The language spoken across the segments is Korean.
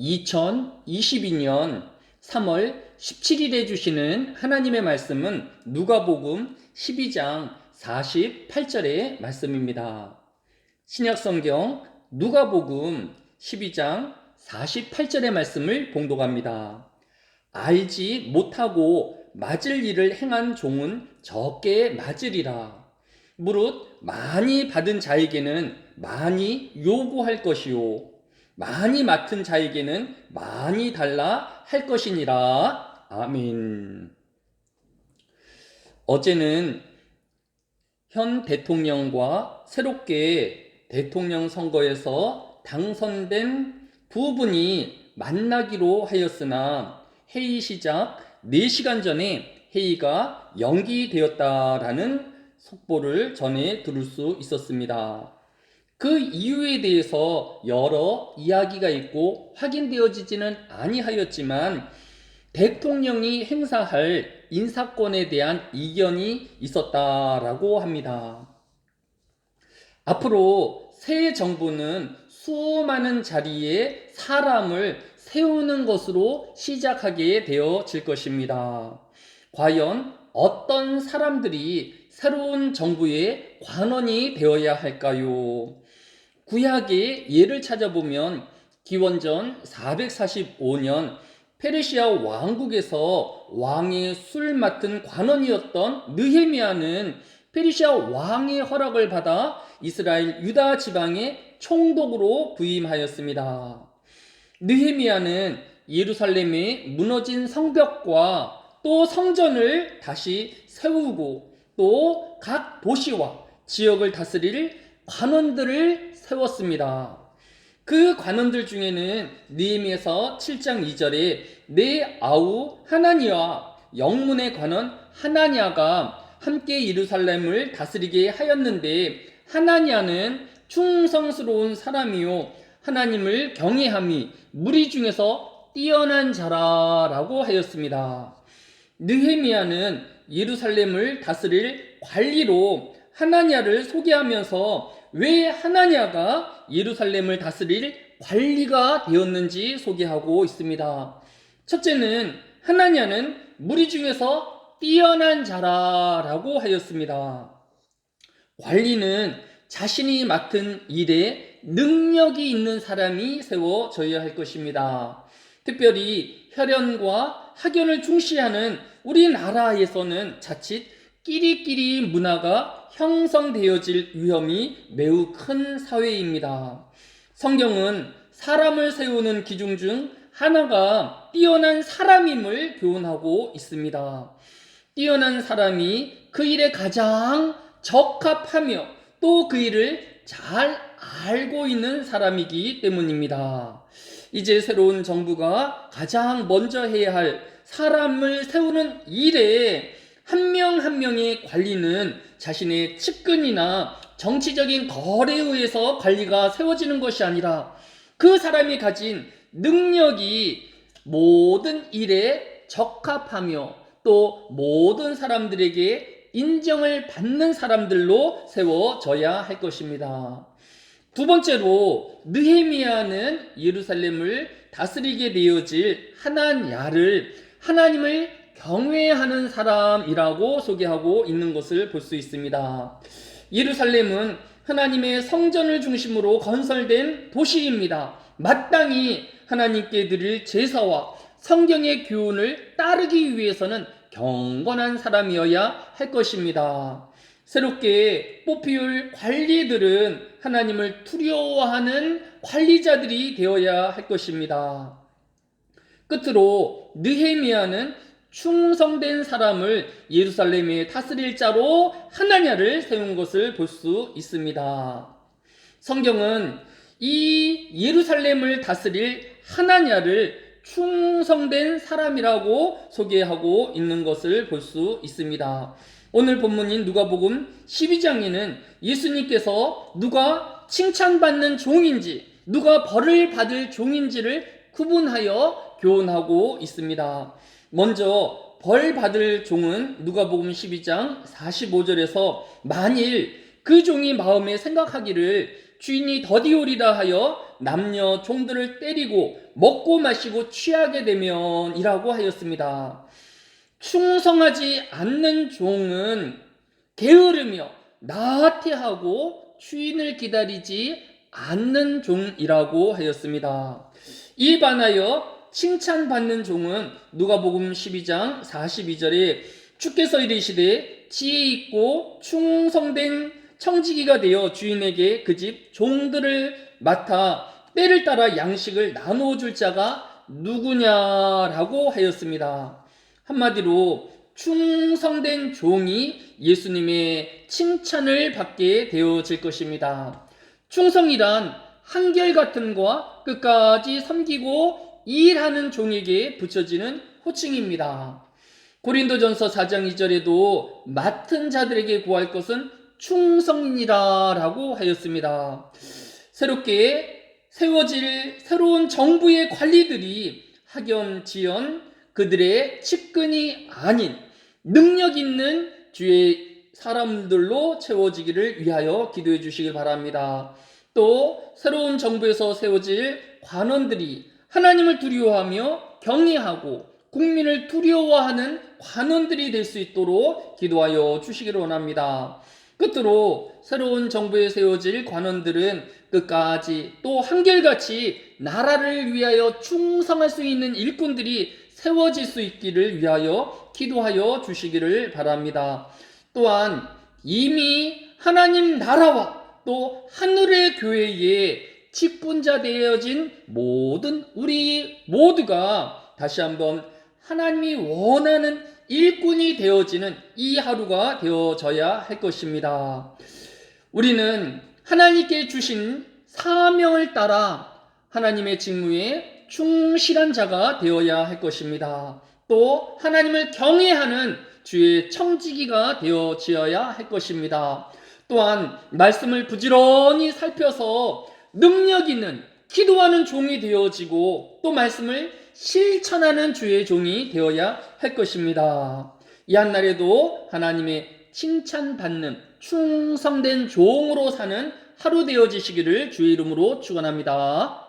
2022년 3월 17일에 주시는 하나님의 말씀은 누가복음 12장 48절의 말씀입니다. 신약 성경 누가복음 12장 48절의 말씀을 봉독합니다. 알지 못하고 맞을 일을 행한 종은 적게 맞으리라. 무릇 많이 받은 자에게는 많이 요구할 것이요. 많이 맡은 자에게는 많이 달라 할 것이니라. 아멘. 어제는 현 대통령과 새롭게 대통령 선거에서 당선된 두 분이 만나기로 하였으나 회의 시작 4시간 전에 회의가 연기되었다라는 속보를 전해 들을 수 있었습니다. 그 이유에 대해서 여러 이야기가 있고 확인되어지지는 아니하였지만 대통령이 행사할 인사권에 대한 이견이 있었다라고 합니다. 앞으로 새 정부는 수많은 자리에 사람을 세우는 것으로 시작하게 되어질 것입니다. 과연 어떤 사람들이 새로운 정부의 관원이 되어야 할까요? 구약의 예를 찾아보면 기원전 445년 페르시아 왕국에서 왕의 술 맡은 관원이었던 느헤미야는 페르시아 왕의 허락을 받아 이스라엘 유다 지방의 총독으로 부임하였습니다. 느헤미야는 예루살렘의 무너진 성벽과 또 성전을 다시 세우고 또 각 도시와 지역을 다스릴 관원들을 세웠습니다. 그 관원들 중에는 느헤미야서 7장 2절에 내 아우 하나니와 영문의 관원 하나니아가 함께 예루살렘을 다스리게 하였는데 하나니아는 충성스러운 사람이요 하나님을 경외함이 무리 중에서 뛰어난 자라라고 하였습니다. 느헤미야는 예루살렘을 다스릴 관리로 하나니아를 소개하면서 왜 하나니아가 예루살렘을 다스릴 관리가 되었는지 소개하고 있습니다. 첫째는 하나니아는 무리 중에서 뛰어난 자라라고 하였습니다. 관리는 자신이 맡은 일에 능력이 있는 사람이 세워져야 할 것입니다. 특별히 혈연과 학연을 중시하는 우리나라에서는 자칫 끼리끼리 문화가 형성되어질 위험이 매우 큰 사회입니다. 성경은 사람을 세우는 기준 중 하나가 뛰어난 사람임을 교훈하고 있습니다. 뛰어난 사람이 그 일에 가장 적합하며 또 그 일을 잘 알고 있는 사람이기 때문입니다. 이제 새로운 정부가 가장 먼저 해야 할 사람을 세우는 일에 한명한 명의 관리는 자신의 측근이나 정치적인 거래에 의해서 관리가 세워지는 것이 아니라 그 사람이 가진 능력이 모든 일에 적합하며 또 모든 사람들에게 인정을 받는 사람들로 세워져야 할 것입니다. 두 번째로 느헤미야는 예루살렘을 다스리게 되어질 하나냐를 하나님을 경외하는 사람이라고 소개하고 있는 것을 볼 수 있습니다. 예루살렘은 하나님의 성전을 중심으로 건설된 도시입니다. 마땅히 하나님께 드릴 제사와 성경의 교훈을 따르기 위해서는 경건한 사람이어야 할 것입니다. 새롭게 뽑히올 관리들은 하나님을 두려워하는 관리자들이 되어야 할 것입니다. 끝으로 느헤미야는 충성된 사람을 예루살렘의 다스릴 자로 하나냐를 세운 것을 볼 수 있습니다. 성경은 이 예루살렘을 다스릴 하나냐를 충성된 사람이라고 소개하고 있는 것을 볼 수 있습니다. 오늘 본문인 누가복음 12장에는 예수님께서 누가 칭찬받는 종인지 누가 벌을 받을 종인지를 구분하여 교훈하고 있습니다. 먼저 벌 받을 종은 누가복음 12장 45절에서 만일 그 종이 마음에 생각하기를 주인이 더디오리라 하여 남녀 종들을 때리고 먹고 마시고 취하게 되면이라고 하였습니다. 충성하지 않는 종은 게으르며 나태하고 주인을 기다리지 않는 종이라고 하였습니다. 이 반하여 칭찬받는 종은 누가복음 12장 42절에 주께서 이르시되 지혜 있고 충성된 청지기가 되어 주인에게 그 집 종들을 맡아 때를 따라 양식을 나누어 줄 자가 누구냐라고 하였습니다. 한마디로 충성된 종이 예수님의 칭찬을 받게 되어질 것입니다. 충성이란 한결같음과 끝까지 섬기고 일하는 종에게 붙여지는 호칭입니다. 고린도전서 4장 2절에도 맡은 자들에게 구할 것은 충성이라라고 하였습니다. 새롭게 세워질 새로운 정부의 관리들이 학연, 지연, 그들의 측근이 아닌 능력 있는 주의 사람들로 채워지기를 위하여 기도해 주시길 바랍니다. 또 새로운 정부에서 세워질 관원들이 하나님을 두려워하며 경외하고 국민을 두려워하는 관원들이 될 수 있도록 기도하여 주시기를 원합니다. 끝으로 새로운 정부에 세워질 관원들은 끝까지 또 한결같이 나라를 위하여 충성할 수 있는 일꾼들이 세워질 수 있기를 위하여 기도하여 주시기를 바랍니다. 또한 이미 하나님 나라와 또 하늘의 교회에 직분자 되어진 모든 우리 모두가 다시 한번 하나님이 원하는 일꾼이 되어지는 이 하루가 되어져야 할 것입니다. 우리는 하나님께 주신 사명을 따라 하나님의 직무에 충실한 자가 되어야 할 것입니다. 또 하나님을 경외하는 주의 청지기가 되어지어야 할 것입니다. 또한 말씀을 부지런히 살펴서 능력 있는 기도하는 종이 되어지고 또 말씀을 실천하는 주의 종이 되어야 할 것입니다. 이 한날에도 하나님의 칭찬받는 충성된 종으로 사는 하루 되어지시기를 주의 이름으로 축원합니다.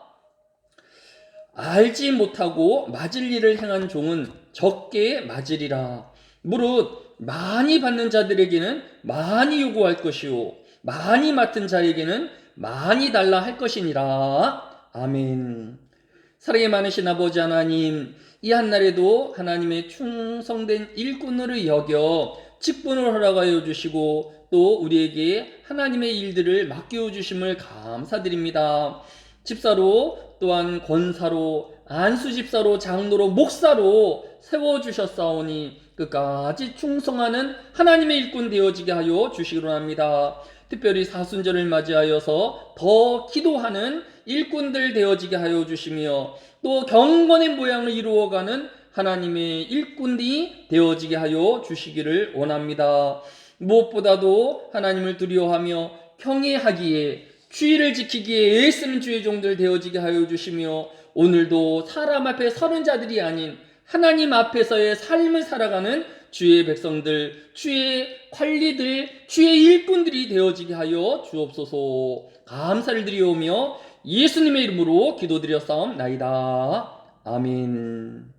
알지 못하고 맞을 일을 행한 종은 적게 맞으리라. 무릇 많이 받는 자들에게는 많이 요구할 것이요 많이 맡은 자에게는 많이 달라 할 것이니라. 아멘. 사랑이 많으신 아버지 하나님, 이 한날에도 하나님의 충성된 일꾼으로 여겨 직분을 허락하여 주시고 또 우리에게 하나님의 일들을 맡겨 주심을 감사드립니다. 집사로 또한 권사로 안수 집사로 장로로 목사로 세워 주셨사오니 끝까지 충성하는 하나님의 일꾼 되어지게 하여 주시기로 합니다. 특별히 사순절을 맞이하여서 더 기도하는 일꾼들 되어지게 하여 주시며 또 경건의 모양을 이루어가는 하나님의 일꾼이 되어지게 하여 주시기를 원합니다. 무엇보다도 하나님을 두려워하며 경외하기에 주의를 지키기에 애쓰는 주의 종들 되어지게 하여 주시며 오늘도 사람 앞에 서는 자들이 아닌 하나님 앞에서의 삶을 살아가는 주의 백성들, 주의 관리들, 주의 일꾼들이 되어지게 하여 주옵소서. 감사를 드리오며 예수님의 이름으로 기도드렸사옵나이다. 아멘.